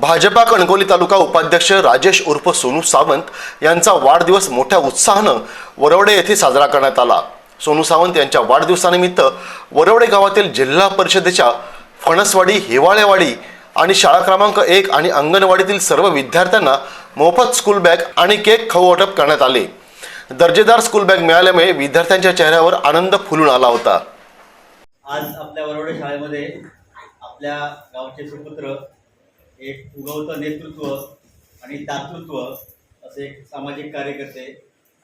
भाजपा कणकवली तालुका उपाध्यक्ष राजेश उर्फ सोनू सावंत यांचा वाढदिवस मोठ्या उत्साहानं वरवडे येथे साजरा करण्यात आला. सोनू सावंत यांच्या वाढदिवसानिमित्त वरवडे गावातील जिल्हा परिषदेच्या फणसवाडी हिवाळेवाडी आणि शाळा क्रमांक एक आणि अंगणवाडीतील सर्व विद्यार्थ्यांना मोफत स्कूल बॅग आणि केक खाऊ वाटप करण्यात आले. दर्जेदार स्कूल बॅग मिळाल्यामुळे विद्यार्थ्यांच्या चेहऱ्यावर आनंद फुलून आला होता. आज आपल्या वरवडे शाळेमध्ये आपल्या गावचे सुपुत्र एक उगवतं नेतृत्व आणि दातृत्व असे एक सामाजिक कार्यकर्ते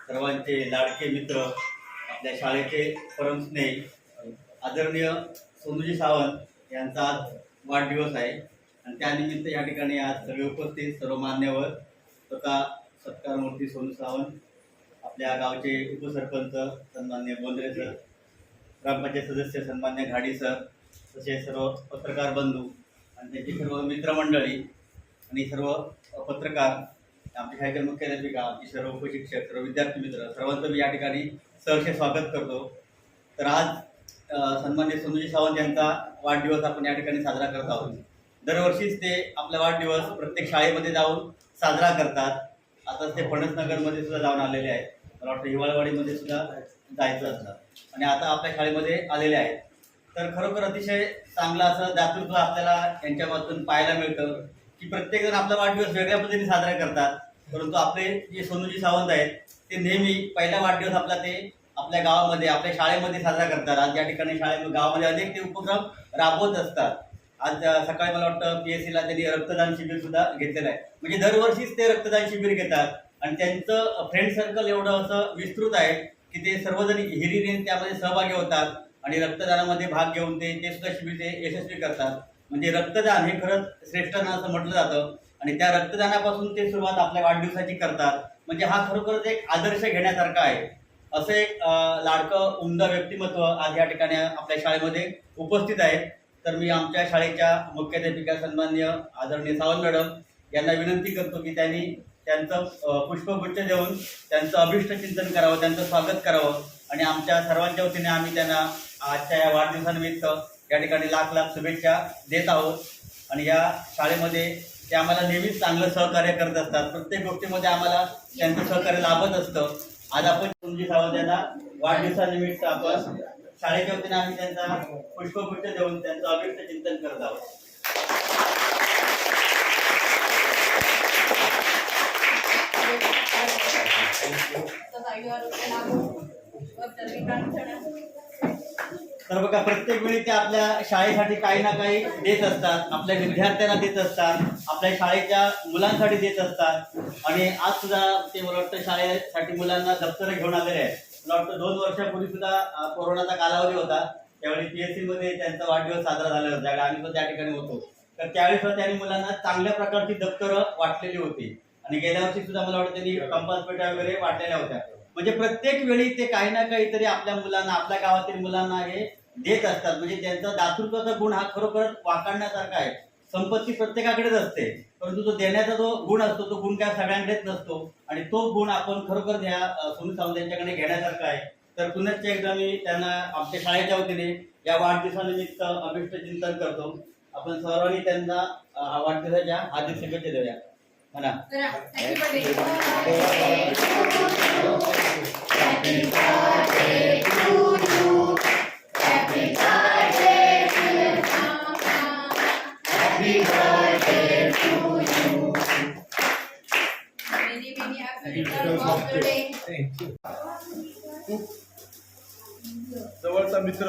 सर्वांचे लाडके मित्र आपल्या शाळेचे परमस्नेही आदरणीय सोनूजी सावंत यांचा आज वाढदिवस आहे. आणि त्यानिमित्त या ठिकाणी आज सगळे उपस्थित सर्व मान्यवर तथा सत्कारमूर्ती सोनू सावंत आपल्या गावचे उपसरपंच सन्मान्य बोंद्रे सर ग्रामपंचायत सदस्य सन्मान्य घाडी सर तसेच सर्व पत्रकार बंधू आणि त्यांची सर्व मित्रमंडळी आणि सर्व पत्रकार आमच्या शाळेच्या मुख्याध्यापिका आमचे सर्व उपशिक्षक सर्व विद्यार्थी मित्र सर्वांचं मी या ठिकाणी सहर्ष स्वागत करतो. तर आज सन्मान्य सोनूजी सावंत यांचा वाढदिवस आपण या ठिकाणी साजरा करत आहोत. दरवर्षीच ते आपला वाढदिवस प्रत्येक शाळेमध्ये जाऊन साजरा करतात. आता ते फणसनगरमध्ये सुद्धा जाऊन आलेले आहेत. मला वाटतं हिवाळवाडीमध्ये सुद्धा जायचं असतं. आणि आता आपल्या शाळेमध्ये आलेले आहेत. तर खरोखर अतिशय चांगलं असं दातृत्व आपल्याला यांच्यामधून पाहायला मिळतं की प्रत्येकजण आपला वाढदिवस वेगळ्या पद्धतीने साजरा करतात. परंतु आपले जे सोनूजी सावंत आहेत ते नेहमी पहिला वाढदिवस आपला ते आपल्या गावामध्ये आपल्या शाळेमध्ये साजरा करतात. आज या ठिकाणी शाळेमध्ये गावामध्ये अनेक ते उपक्रम राबवत असतात. आज सकाळी मला वाटतं पी एस सीला त्यांनी रक्तदान शिबिर सुद्धा घेतलेलं आहे. म्हणजे दरवर्षीच ते रक्तदान शिबिर घेतात. आणि त्यांचं फ्रेंड सर्कल एवढं असं विस्तृत आहे की ते सर्वजण हिरीने त्यामध्ये सहभागी होतात. आणि रक्तदानामध्ये भाग घेऊन ते ते सुद्धा शिबिर ते यशस्वी करतात. म्हणजे रक्तदान हे खरंच श्रेष्ठदान असं म्हटलं जातं. आणि त्या रक्तदानापासून ते सुरुवात आपल्या वाढदिवसाची करतात. म्हणजे हा खरोखरच एक आदर्श घेण्यासारखा आहे. असं एक लाडकं उमदा व्यक्तिमत्व आज या ठिकाणी आपल्या शाळेमध्ये उपस्थित आहे. तर मी आमच्या शाळेच्या मुख्याध्यापिका सन्मान्य आदरणीय सावंत मॅडम यांना विनंती करतो की त्यांनी त्यांचं पुष्पगुच्छ देऊन त्यांचं अभिष्ट चिंतन करावं त्यांचं स्वागत करावं. आणि आमच्या सर्वांच्या वतीने आम्ही त्यांना आजच्या या वाढदिवसानिमित्त या ठिकाणी लाख लाख शुभेच्छा देत आहोत. आणि या शाळेमध्ये ते आम्हाला नेहमीच चांगलं सहकार्य करत असतात. प्रत्येक गोष्टीमध्ये आम्हाला त्यांचं सहकार्य लाभत असतं. आज आपण तुमची सावंत यांना वाढदिवसानिमित्त आपण शाळेच्या वतीने आम्ही त्यांचा पुष्पगुच्छ देऊन त्यांचं अभिष्ट चिंतन करत आहोत. तर बघा प्रत्येक वेळी ते आपल्या शाळेसाठी काही ना काही देत असतात. आपल्या विद्यार्थ्यांना देत असतात. आपल्या शाळेच्या मुलांसाठी देत असतात. आणि आज सुद्धा ते मला वाटतं शाळेसाठी मुलांना दप्तर घेऊन आलेले आहेत. मला वाटतं दोन वर्षापूर्वी सुद्धा कोरोनाचा कालावधी होता. त्यावेळी पीएससी मध्ये त्यांचा वाढदिवस साजरा झाला होता. आम्ही पण त्या ठिकाणी होतो. तर त्यावेळी सुद्धा त्यांनी मुलांना चांगल्या प्रकारची दप्तरं वाटलेली होती. आणि गेल्या वर्षी सुद्धा मला वाटतं त्यांनी कंपास पेट्या वगैरे वाटलेल्या होत्या. म्हणजे प्रत्येक वेळी ते काही ना काहीतरी आपल्या मुलांना आपल्या गावातील मुलांना हे देत असतात. म्हणजे त्यांचा दातृत्वाचा गुण हा खरोखर वाकडण्यासारखा आहे. संपत्ती प्रत्येकाकडेच असते. परंतु तो देण्याचा जो गुण असतो तो गुण काय सगळ्यांकडेच नसतो. आणि तो गुण आपण खरोखर या अ, सोनू सावंत यांच्याकडे घेण्यासारखा आहे. तर पुन्हा एकदा मी त्यांना आमच्या शाळेच्या वतीने या वाढदिवसानिमित्त अभिष्ट चिंतन करतो. आपण सर्वांनी त्यांना हा वाढदिवसाच्या हार्दिक शुभेच्छा देऊया. म्हणा. खूप जवळचा मित्र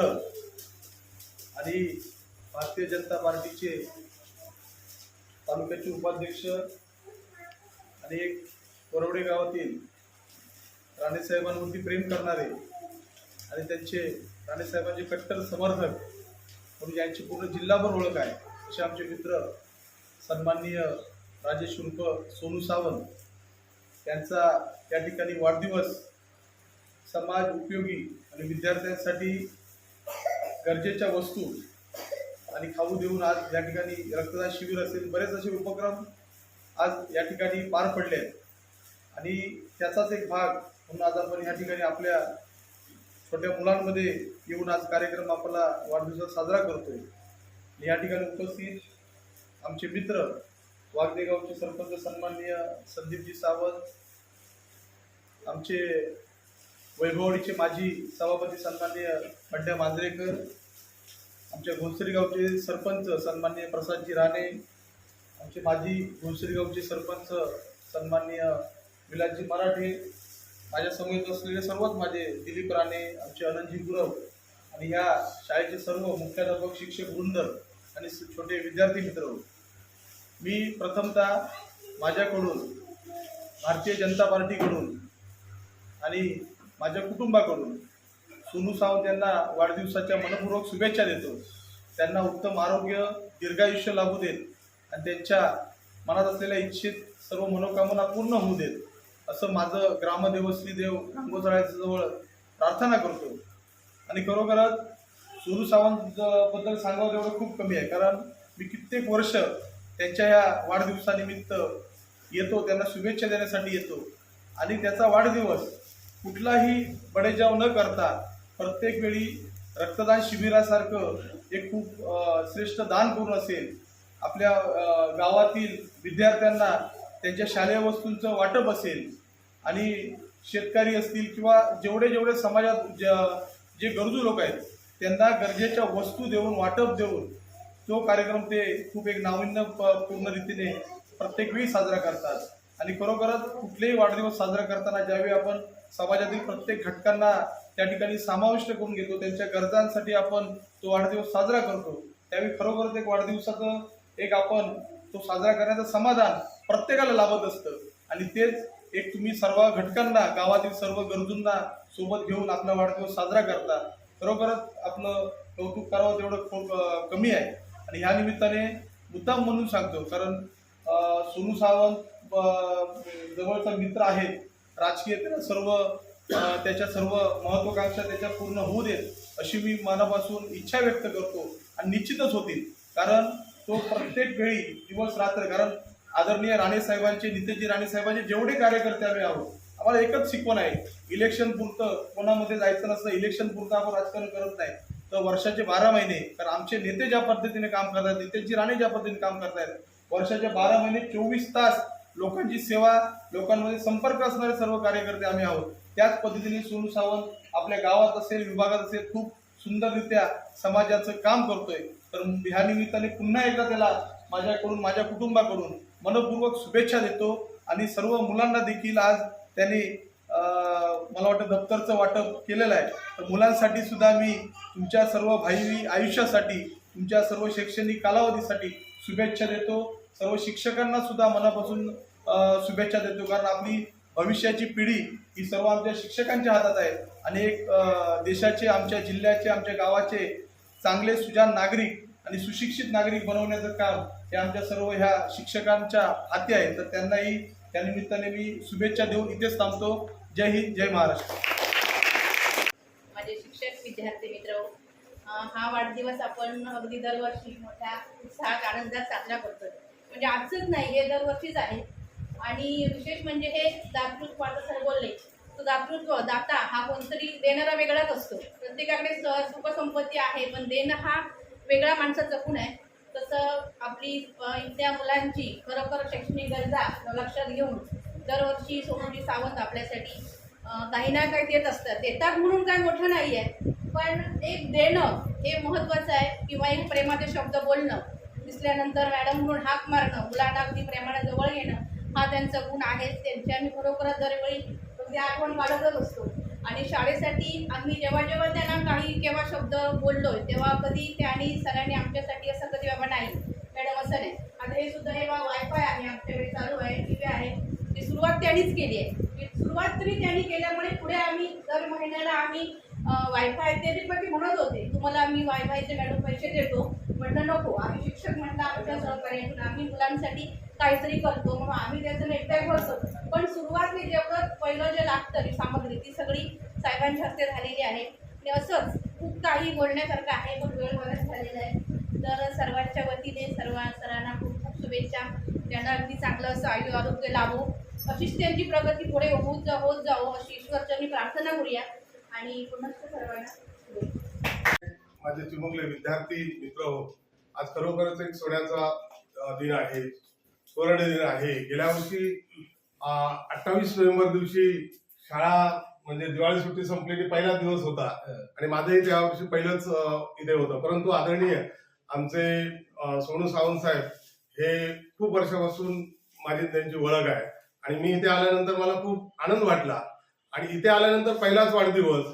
आणि भारतीय जनता पार्टीचे तालुक्याचे उपाध्यक्ष आणि एक वरवडे गावातील राणेसाहेबांवरती प्रेम करणारे आणि त्यांचे राणेसाहेबांचे कट्टर समर्थक म्हणून यांची पूर्ण जिल्हाभर ओळख आहे. असे आमचे मित्र सन्माननीय राजेश शुल्क सोनू सावंत यांचा त्या ठिकाणी वाढदिवस समाज उपयोगी आणि विद्यार्थ्यांसाठी गरजेच्या वस्तू आणि खाऊ देऊन आज या ठिकाणी रक्तदान शिबिर असेल. बरेच असे उपक्रम आज या ठिकाणी पार पडले आहेत. आणि त्याचाच एक भाग म्हणून आज आपण या ठिकाणी आपल्या छोट्या मुलांमध्ये येऊन आज कार्यक्रम आपला वाढदिवसात साजरा करतोय. या ठिकाणी उपस्थित आमचे मित्र वागदेगावचे सरपंच सन्माननीय संदीपजी सावंत आमचे वैभववाडीचे माजी सभापती सन्माननीय पंड्या मांजरेकर आमच्या घोणसरी गावचे सरपंच सन्माननीय प्रसादजी राणे आमचे माजी घोणसरी गावचे सरपंच सन्माननीय विलासजी मराठे माझ्यासमोर असलेले सर्वच माझे दिलीप राणे आमचे आनंदजी गुरव आणि या शाळेचे सर्व मुख्याध्यापक शिक्षक वृंद आणि छोटे विद्यार्थी मित्र. मी प्रथमतः माझ्याकडून भारतीय जनता पार्टीकडून आणि माझ्या कुटुंबाकडून सोनू सावंत यांना वाढदिवसाच्या मनपूर्वक शुभेच्छा देतो. त्यांना उत्तम आरोग्य दीर्घायुष्य लाभू देत आणि त्यांच्या मनात असलेल्या इच्छित सर्व मनोकामना पूर्ण होऊ देत असं माझं ग्रामदेव श्रीदेव रांगोजळ्याच्या जवळ प्रार्थना करतो. आणि खरोखरच सुरू सावंत बद्दल सांगावं तेवढं खूप कमी आहे कारण मी कित्येक वर्ष त्यांच्या या वाढदिवसानिमित्त येतो त्यांना शुभेच्छा देण्यासाठी येतो. आणि त्याचा वाढदिवस कुठलाही बडेजाव न करता प्रत्येक वेळी रक्तदान शिबिरासारखं एक खूप श्रेष्ठ दान करून असेल आपल्या गावातील विद्यार्थ्यांना त्यांच्या शालेय वस्तूंचं वाटप असेल आणि शेतकरी असतील किंवा जेवढे जेवढे समाजात ज- जे गरजू लोक आहेत त्यांना गरजेच्या वस्तू देऊन वाटप देऊन तो कार्यक्रम ते खूप एक नाविन्य प- पूर्ण रीतीने प्रत्येक वेळी साजरा करतात. आणि खरोखरच कुठलेही वाढदिवस साजरा करताना ज्यावेळी आपण समाजातील प्रत्येक घटकांना त्या ठिकाणी समाविष्ट करून घेतो त्यांच्या गरजांसाठी आपण तो वाढदिवस साजरा करतो त्यावेळी खरोखरच एक वाढदिवसाचं एक आपण तो साजरा करण्याचं समाधान प्रत्येकाला लाभत असतं. आणि तेच एक तुम्ही सर्व घटकांना गावातील सर्व गरजूंना सोबत घेऊन आपला वाढदिवस साजरा करता. खरोखरच आपलं कौतुक करावं तेवढं खूप कमी आहे. आणि ह्या निमित्ताने मुद्दाम म्हणून सांगतो कारण सोनू सावंत जवळचा मित्र आहेत राजकीय त्याला सर्व त्याच्या सर्व महत्वाकांक्षा त्याच्या पूर्ण होऊ देत अशी मी मनापासून इच्छा व्यक्त करतो. आणि निश्चितच होतील. कारण तो प्रत्येक वेळी दिवस रात्र कारण आदरणीय राणे साहेबांचे नितेशजी राणे साहेबांचे जेवढे कार्यकर्ते आम्ही आहोत आम्हाला एकच शिकवण आहे. इलेक्शन पुरतं कोणामध्ये जायचं नसतं इलेक्शन पुरतं आपण राजकारण करत नाही. तर वर्षाचे बारा महिने कारण आमचे नेते ज्या पद्धतीने काम करतात नितेशजी राणे ज्या पद्धतीने काम करतायत वर्षाचे बारा महिने चोवीस तास लोकांची सेवा लोकांमध्ये संपर्क असणारे सर्व कार्यकर्ते आम्ही आहोत. त्याच पद्धतीने सोनू सावंत आपल्या गावात असेल विभागात असेल खूप सुंदररित्या समाजाचं काम करतोय. तर ह्या निमित्ताने पुन्हा एकदा त्याला माझ्याकडून माझ्या कुटुंबाकडून मनपूर्वक शुभेच्छा देतो आणि सर्व मुलांना देखील आज त्यांनी मला वाटतं दप्तरचं वाटप केलेलं आहे. तर मुलांसाठी सुद्धा मी तुमच्या सर्व भाईवी आयुष्यासाठी तुमच्या सर्व शैक्षणिक कालावधीसाठी शुभेच्छा देतो. सर्व शिक्षकांना सुद्धा मनापासून शुभेच्छा देतो. कारण आपली भविष्याची पिढी ही सर्व आमच्या शिक्षकांच्या हातात आहे. आणि एक देशाचे आमच्या जिल्ह्याचे आमच्या गावाचे चांगले सुजान नागरिक आणि सुशिक्षित नागरिक बनवण्याचं काम हे आमच्या सर्व ह्या शिक्षकांच्या हाती आहे. तर त्यांनाही त्या निमित्ताने मी शुभेच्छा देऊन इथेच थांबतो. जय हिंद जय महाराष्ट्र. माझे शिक्षक विद्यार्थी मित्र हा वाढदिवस आपण अगदी दरवर्षी मोठ्या उत्साहात आनंदात साजरा करतो म्हणजे आजच नाही हे दरवर्षीच आहे. आणि विशेष म्हणजे हे दातृत्व आता सर बोलले तो दातृत्व दाता हा कोणतरी देणारा वेगळाच असतो. प्रत्येकाकडे सहज सुखसंपत्ती आहे पण देणं हा वेगळा माणसं गुण आहे. तसं आपली इथल्या मुलांची खरोखर शैक्षणिक गरजा लक्षात घेऊन दरवर्षी सोनूजी सावंत आपल्यासाठी काही ना काही देत असतात. देतात म्हणून काय मोठं नाही आहे पण एक देणं हे महत्त्वाचं आहे किंवा एक प्रेमाचे शब्द बोलणं दिसल्यानंतर मॅडम म्हणून हाक मारणं मुलांना अगदी प्रेमाने जवळ येणं हा त्यांचा गुण आहे त्यांची आम्ही खरोखरच दरवेळी अगदी आठवण काढतच असतो. आणि शाळेसाठी आम्ही जेव्हा जेव्हा त्यांना काही केव्हा शब्द बोललो तेव्हा कधी त्यांनी सरांनी आमच्यासाठी असं कधी बाबा नाही. मॅडम असं नाही. आता हे सुद्धा हे वायफाय आहे आमच्याकडे चालू आहे टी व्ही आहे. ती सुरुवात त्यांनीच केली आहे. सुरुवात तरी त्यांनी केल्यामुळे पुढे आम्ही दर महिन्याला आम्ही वायफाय ते म्हणत होते तुम्हाला आम्ही वायफायचे मॅडम पैसे देतो म्हणलं नको. आम्ही शिक्षक म्हणलं आमच्या सहकार्यातून आम्ही मुलांसाठी काहीतरी करतो. म्हणून आम्ही त्याचं नेटवर्क भरतो. पण सुरुवात हे जेवढं पहिलं जे लागतं सामग्री ती सगळी साहेबांच्या हस्ते झालेली आहे. आणि असंच खूप काही बोलण्यासारखं आहे पण वेळ बराच झालेला आहे. तर सर्वांच्या वतीने सर्व सरांना खूप खूप शुभेच्छा. त्यांना अगदी चांगलं असं आयु आरोग्य लाभो. अशीच त्यांची प्रगती पुढे होत जा होत जावो अशी ईश्वरचरणी प्रार्थना करूया. आणि पुन्हा सर्वांना माझे चिमुकले विद्यार्थी मित्र हो. आज खरोखरच एक सोन्याचा दिन आहे. स्वर्ण दिन आहे. गेल्या वर्षी अठ्ठावीस नोव्हेंबर दिवशी शाळा म्हणजे दिवाळी सुट्टी संपलेली पहिला दिवस होता. आणि माझंही त्या वर्षी पहिलंच इथे होतं. परंतु आदरणीय आमचे सोनू सावंत साहेब हे खूप वर्षापासून माझी त्यांची ओळख आहे. आणि मी इथे आल्यानंतर मला खूप आनंद वाटला. आणि इथे आल्यानंतर पहिलाच वाढदिवस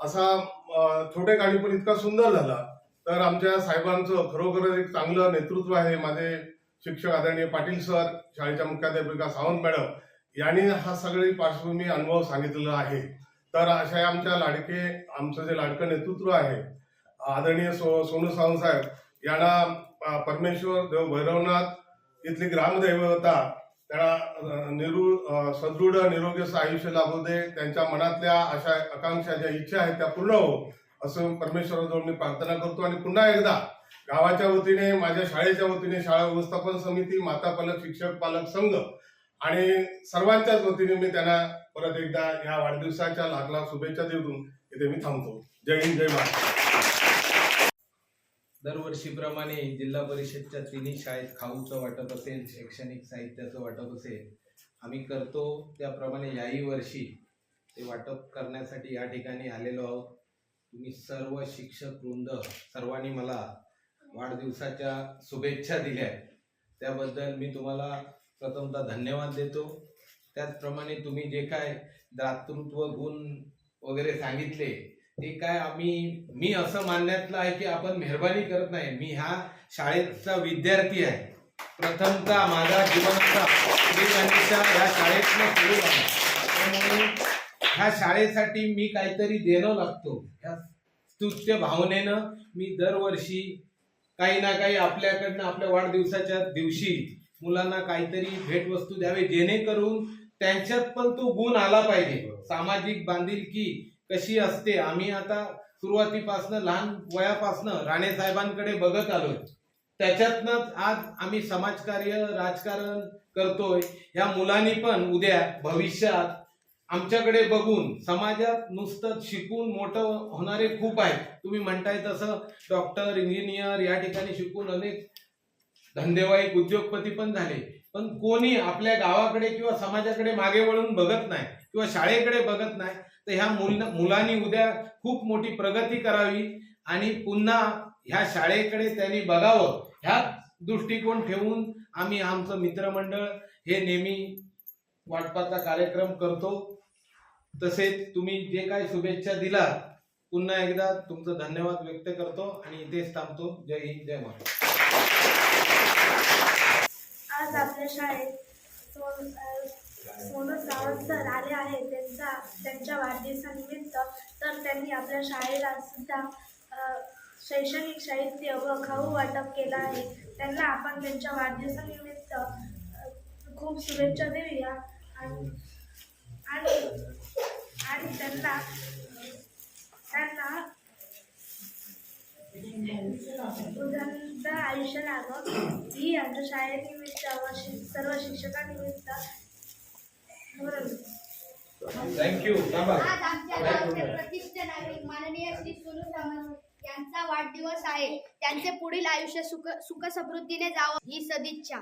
असा छोटे गाडी पण इतका सुंदर झाला. तर आमच्या साहेबांचं खरोखर एक चांगलं नेतृत्व आहे. माझे शिक्षक आदरणीय पाटील सर शाळेच्या मुख्याध्यापिका सावंत मॅडम यांनी हा सगळी पार्श्वभूमी अनुभव सांगितलेला आहे. तर अशा आमच्या लाडके आमचं जे लाडकं नेतृत्व आहे आदरणीय सो सोनू सावंत साहेब यांना परमेश्वर देव भैरवनाथ इथली ग्रामदैवता त्यांना निरू सदृढ निरोगी असं आयुष्य लाभू दे. त्यांच्या मनातल्या अशा आकांक्षा ज्या इच्छा आहेत त्या पूर्ण हो असं परमेश्वराजवळ मी प्रार्थना करतो. आणि पुन्हा एकदा गावाच्या वतीने माझ्या शाळेच्या वतीने शाळा व्यवस्थापन समिती माता पालक शिक्षक पालक संघ आणि सर्वांच्याच वतीने मी त्यांना परत एकदा या वाढदिवसाच्या लागला शुभेच्छा देऊन इथे मी थांबतो. जय हिंद जय महाराष्ट्र. दरवर्षीप्रमाणे जिल्हा परिषदच्या तिन्ही शाळेत खाऊचं वाटप असेल शैक्षणिक साहित्याचं वाटप असेल आम्ही करतो. त्याप्रमाणे याही वर्षी ते वाटप करण्यासाठी या ठिकाणी आलेलो आहोत. तुम्ही सर्व शिक्षक वृंद सर्वांनी मला वाढदिवसाच्या शुभेच्छा दिल्या आहेत. त्याबद्दल मी तुम्हाला प्रथमतः धन्यवाद देतो. त्याचप्रमाणे तुम्ही जे काय दातृत्व गुण वगैरे सांगितले ते काय आम्ही मी असं मानण्यातलं आहे की आपण मेहरबानी करत नाही. मी ह्या शाळेचा विद्यार्थी आहे. प्रथमतः माझा जीवनाचा श्रीगणेशा ह्या शाळेतनं सुरू आहे त्यामुळे ह्या शाळेसाठी मी काहीतरी देणं लागतो. ह्या स्तुत्य भावनेनं मी दरवर्षी काही ना काही आपल्याकडनं आपल्या वाढदिवसाच्या दिवशी मुलांना काहीतरी भेटवस्तू द्यावे जेणेकरून त्यांच्यात पण तो गुण आला पाहिजे. सामाजिक बांधिलकी कशी असते? आम्ही आता सुरुवातीपासनं लहान वयापासनं राणे साहेबांकडे बघत आलोय. त्याच्यातनं आज आम्ही समाजकार्य राजकारण करतोय. ह्या मुलांनी पण उद्या भविष्यात आमच्याकडे बघून समाजात नुसतं शिकून मोठं होणारे खूप आहेत. तुम्ही म्हणताय तसं डॉक्टर इंजिनियर या ठिकाणी शिकून अनेक धंदेवाईक उद्योगपती पण झाले. पण कोणी आपल्या गावाकडे किंवा समाजाकडे मागे वळून बघत नाही किंवा शाळेकडे बघत नाही. तर ह्या मुल मुलांनी उद्या खूप मोठी प्रगती करावी आणि पुन्हा ह्या शाळेकडे त्यांनी बघावं. ह्या दृष्टिकोन ठेवून आम्ही आमचं मित्रमंडळ हे नेहमी वाटपाचा कार्यक्रम करतो. तसेच तुम्ही जे काही शुभेच्छा दिलात पुन्हा एकदा तुमचं धन्यवाद व्यक्त करतो आणि इथेच थांबतो. जय हिंद जय महाराष्ट्र. आज आपल्या शाळेत सोनू सावंत सर आले आहेत. त्यांच्या वाढदिवसानिमित्त तर त्यांनी आपल्या शाळेला सुद्धा शैक्षणिक साहित्य व खाऊ वाटप केलं आहे. त्यांना आपण त्यांच्या वाढदिवसानिमित्त खूप शुभेच्छा देऊया. आणि आणि आणि त्यांना त्यांना उदंड आयुष्य लाभं ही आमच्या शाळेनिमित्त व शि- सर्व शिक्षकांनिमित्त थँक्यू आज आमच्या गावचे प्रतिष्ठ नागरिक माननीय श्री सोनू सावंत यांचा वाढदिवस आहे. त्यांचे पुढील आयुष्य सुख सुख समृद्धीने जावं ही सदिच्छा.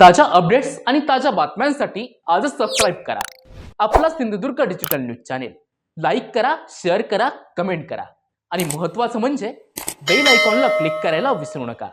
ताज्या अपडेट्स आणि ताज्या बातम्यांसाठी आजच सबस्क्राईब करा. आपला Sindhudurg digital news channel like करा शेअर करा कमेंट करा. आणि महत्त्वाचं म्हणजे बेल आयकॉनला क्लिक करायला विसरू नका.